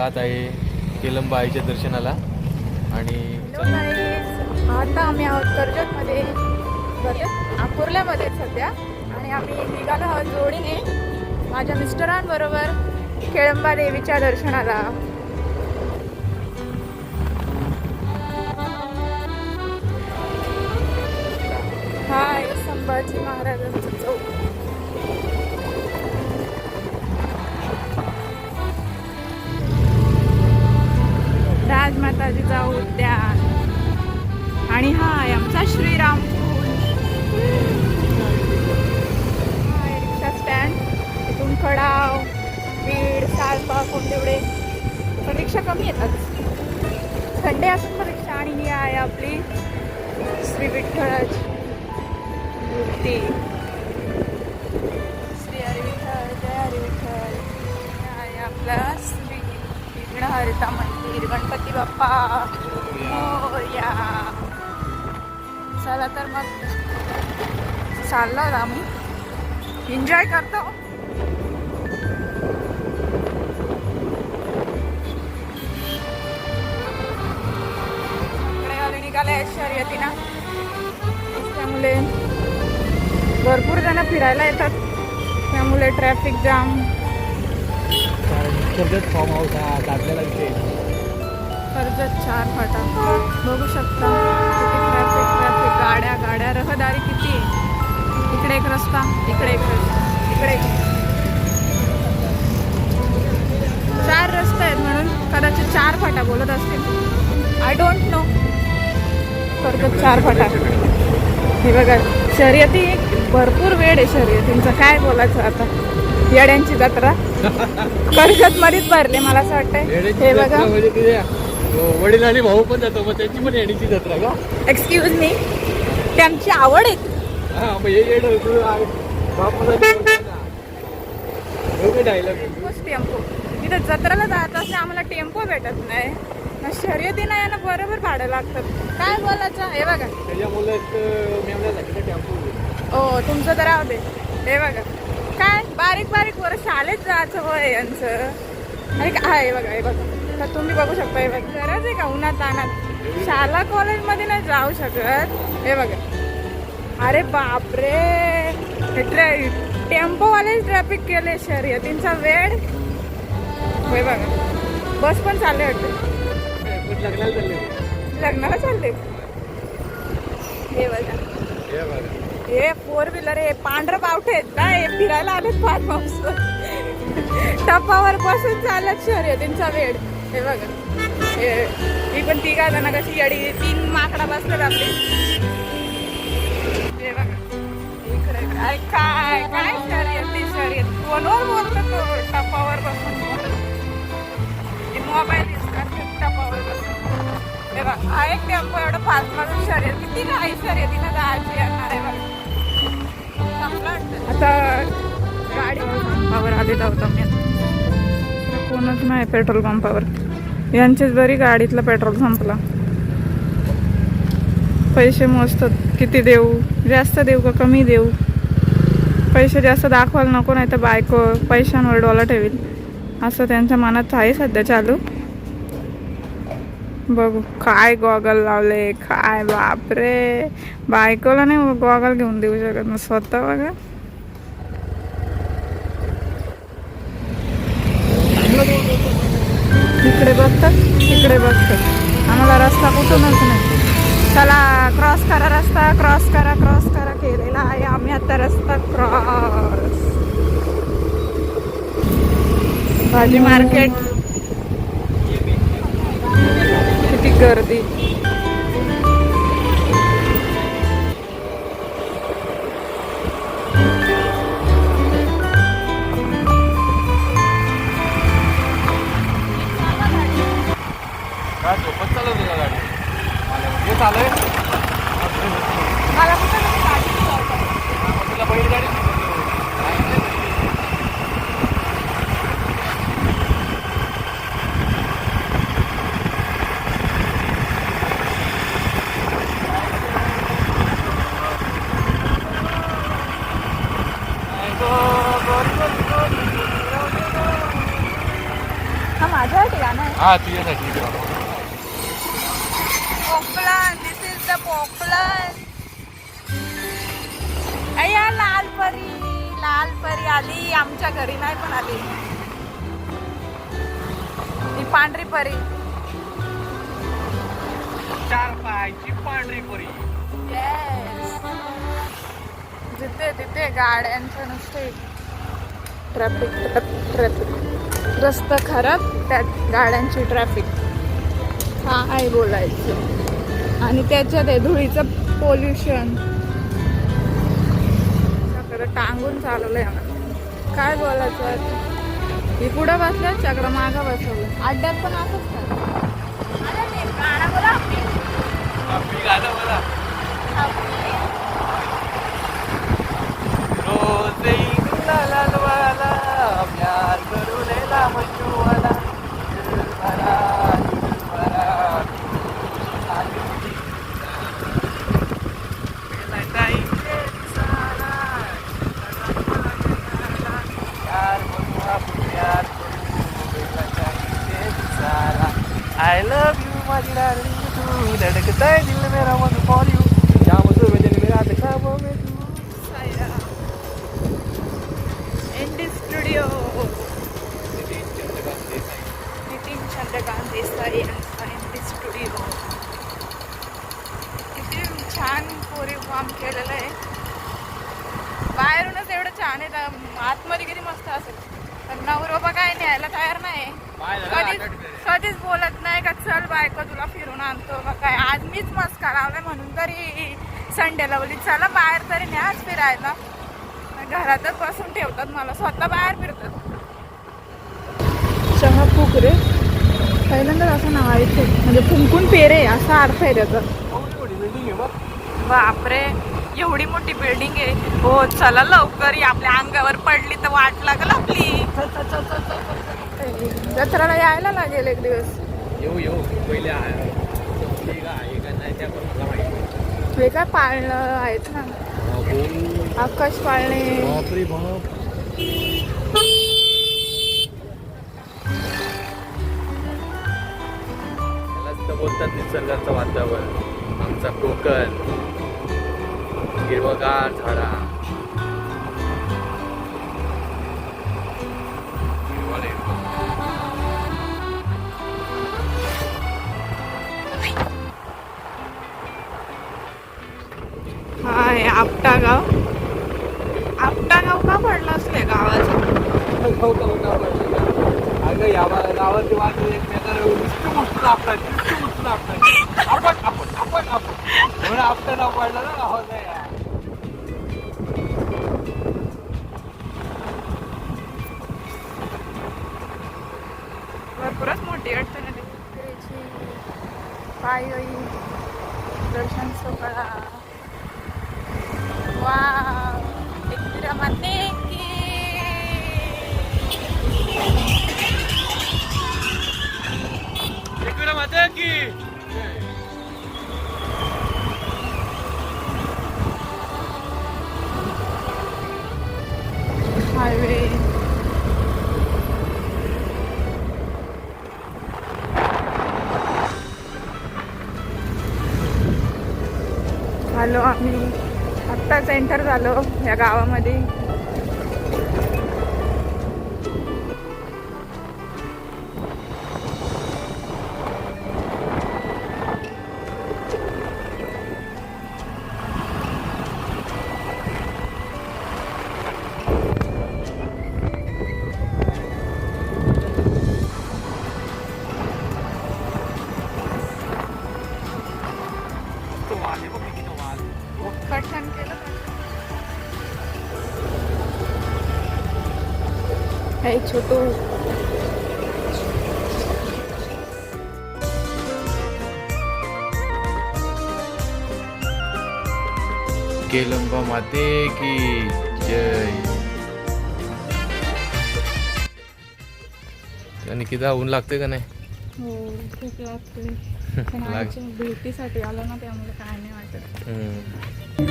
जात आहे केलंबा आईच्या दर्शनाला. आणि आता आम्ही आहोत कर्जतमध्ये. कर्जत सध्या. आणि आम्ही निघालो आहोत जोडीने. माझ्या मिस्टरांबरोबर केळंबा देवीच्या दर्शनाला. हाय संभाजी महाराजांचं चौक. राजमाताजीचा उद्यान आणि हा आहे आमचा श्रीराम रिक्षा स्टँड इथून खडाव बीड सालपा कोंडेवडे. पण रिक्षा कमी येतात. संडे असून पण रिक्षा आणि ही आहे आपली श्री विठ्ठळाची मूर्ती. श्री हरी विठ्ठल जय हरी विठ्ठल. आहे आपला श्री मंदिर गणपती बाप्पा. मोरया. चला तर मग चाललो आम्ही. एन्जॉय करतो. इकडे आले त्यामुळे भरपूर जण फिरायला येतात. त्यामुळे traffic jam Karjat farm house हा दादल्याला इथे कर्जत चार फाटा बघू शकता. किती ट्रॅफिक ट्रॅफिक गाड्या गाड्या. रहदारी किती? आहे. इकडे एक रस्ता इकडे एक रस्ता इकडे एक चार रस्ते आहेत म्हणून कदाचित चार फाटा बोलत असतील. आय डोंट नो कर्जत चार फाटा. हे बघा शर्यती भरपूर वेळ आहे शर्यतींचं. काय बोलायचं आता? येड्यांची जत्रा. कर्जत मध्येच भरले मला असं वाटतंय. हे बघा. म्हणजे वडील आणि भाऊ पण जातो मग त्यांची पण येण्याची जत्रा का? एक्सक्यूज मी त्यांची आवड आहे. हा मग हे येड आहे. मला टेम्पो तिथं जत्राला जात असले आम्हाला टेम्पो भेटत नाही. मग शर्यतीनं यांना बरोबर भाडं लागतात काय बोलायचं? हे बघा. त्याच्यामुळे मेमण्यासाठी टेम्पो ओ तुमचं तर राहू दे. हे बघा. काय? बारीक बारीक वर शाळेत जायचं होय यांचं. आणि काय बघा हे बघा. तर तुम्ही बघू शकता हे बघा. गरज आहे का उन्हात तानात शाळा कॉलेजमध्ये नाही जाऊ शकत. हे बघा. अरे बापरे. हे ट्रॅ टेम्पोवाले ट्रॅफिक केले शर्यतींचा वेळ हे बघा. बस पण चालले वाटते. लग्नाला चालले. लग्नाला चालले. हे बघा. हे फोर व्हीलर हे पांढर पावठे आहेत ना हे फिरायला आलेत फार हाऊस टप्पावर बसून चालत शर्यतींचा वेळ. हे बघा. हे ही पण तिघा जण कशी येडी तीन माकडा बसतात आपली. हे बघा. इकडे काय काय काय शर्यती शर्यत. फोनवर बोलतो तो टप्पावर बसून? मोबाईल दिसतात टपावर टप्पावर बसून. हे बघा. हा एक टेम्पो एवढं फास्ट मारून शर्यत. किती नाही तिला जायची येणार आहे बघा. आता गाडी पंपावर आलेला होता मी. कोणच नाही पेट्रोल पंपावर. यांचीच बरी गाडीतला पेट्रोल संपला. पैसे मोजतात किती देऊ? जास्त देऊ का कमी देऊ? पैसे जास्त दाखवायला नको नाही तर बायको पैशांवर डॉलर ठेवील. असं त्यांच्या मनात आहे सध्या चालू. बघू. काय गॉगल लावले काय बापरे. बायकोला नाही गॉगल घेऊन देऊ शकत मग स्वतः बघा. इकडे बघतात इकडे बघतात आम्हाला रस्ता कुठूनच नाही. चला क्रॉस करा रस्ता क्रॉस करा क्रॉस करा केलेला आहे आम्ही आता रस्ता क्रॉस भाजी मार्केट गर्दी. काय झोपत चालत होता गाडी हे चालय मला कुठं नाही गाडी चालवता. तुला बैलगाडी माझ्यासाठी गाणं हा तुझ्यासाठी. पोपलन दिस इज द पोपलन अय्या लाल परी लाल परी आली. आमच्या घरी नाही पण आली. ही पांढरी परी. चार पायची पांढरी परी. जिथे तिथे गाड्यांचं नुसते ट्रॅफिक ट्रॅफिक रस्ता खराब त्यात गाड्यांची ट्रॅफिक काय बोलायचं. आणि त्याच्यात आहे धुळीचं पोल्युशन सगळं टांगून चालवलंय आम्हाला. काय बोलायचं मी ही पुढं बसलं सगळं मागं बसवलं. अड्ड्यात पण असंच बोला रोज लाल वाला प्यार करू लेला मजनू वाला दिल भरा दिल भरा आय लव यू माझी डार्लिंग तू धडकता है दिल मेरा मन फॉर यू क्या मधुर में दिल मेरा दिखा वो में तू एनडी स्टुडिओ नितीन चंद्रकांत देसाई यांचा एनडी स्टुडिओ किती छान कोरीव काम केलेलं आहे बाहेरूनच एवढं छान आहे तर आतमध्ये किती मस्त असेल पण नवरोबा काय न्यायला तयार नाही कधीच कधीच बोलत नाही का चल बायको तुला फिरून आणतो का काय? आज मीच मस्का लावलाय म्हणून तरी संडे लावली चला बाहेर तरी न्या आज फिरायला. घरातच बसून ठेवतात मला स्वतः बाहेर फिरतात. चहा फुक रे. पहिल्यांदाच असं नाव ऐकते म्हणजे फुंकून पेरे असा अर्थ आहे त्याचा. बापरे एवढी मोठी बिल्डिंग आहे. हो चला लवकर आपल्या अंगावर पडली तर वाट लागल आपली. जत्राला यायला लागेल एक दिवस. येऊ येऊ. पहिले हे काय पाळणं आहेत ना? आकाश पाळणे. बोलतात निसर्गाचं वातावरण आमचा कोकण हिरवगार झाडा. हाय आपटा गाव. आपटा गाव का पडलं असले गावाचं? अगं या एकमेकाला नुसतं उचलून नुसतं उचलून आपटायची. आपण आपण आपण आपण. म्हणून नाव पडलं ना गावाचं या. भरपूरच मोठी अडचण आहे पायी दर्शन सोहळा. वा एकविरामाते की आत्ताच झालो या गावामध्ये. हे छोटू। केलंबा माते की जय। आणि किती ऊन लागते का नाही? हो खूप लागते पण लाग- आमच्या भेटीसाठी आलो ना त्यामुळे काय नाही वाटत. हम्म.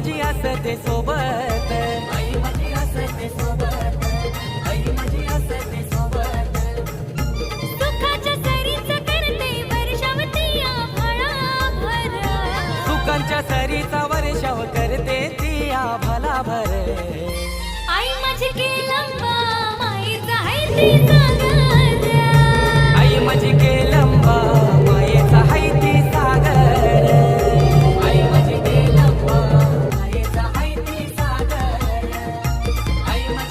माझी असते सोबत. आई माझी असते सोबत. आई माझी असते सोबत. सुखाच्या सरीच करते वर्षावती आभाळाभर सुखांच्या सरीचा वर्षाव करते ती आई माझी केलंबा माईचा आहे ती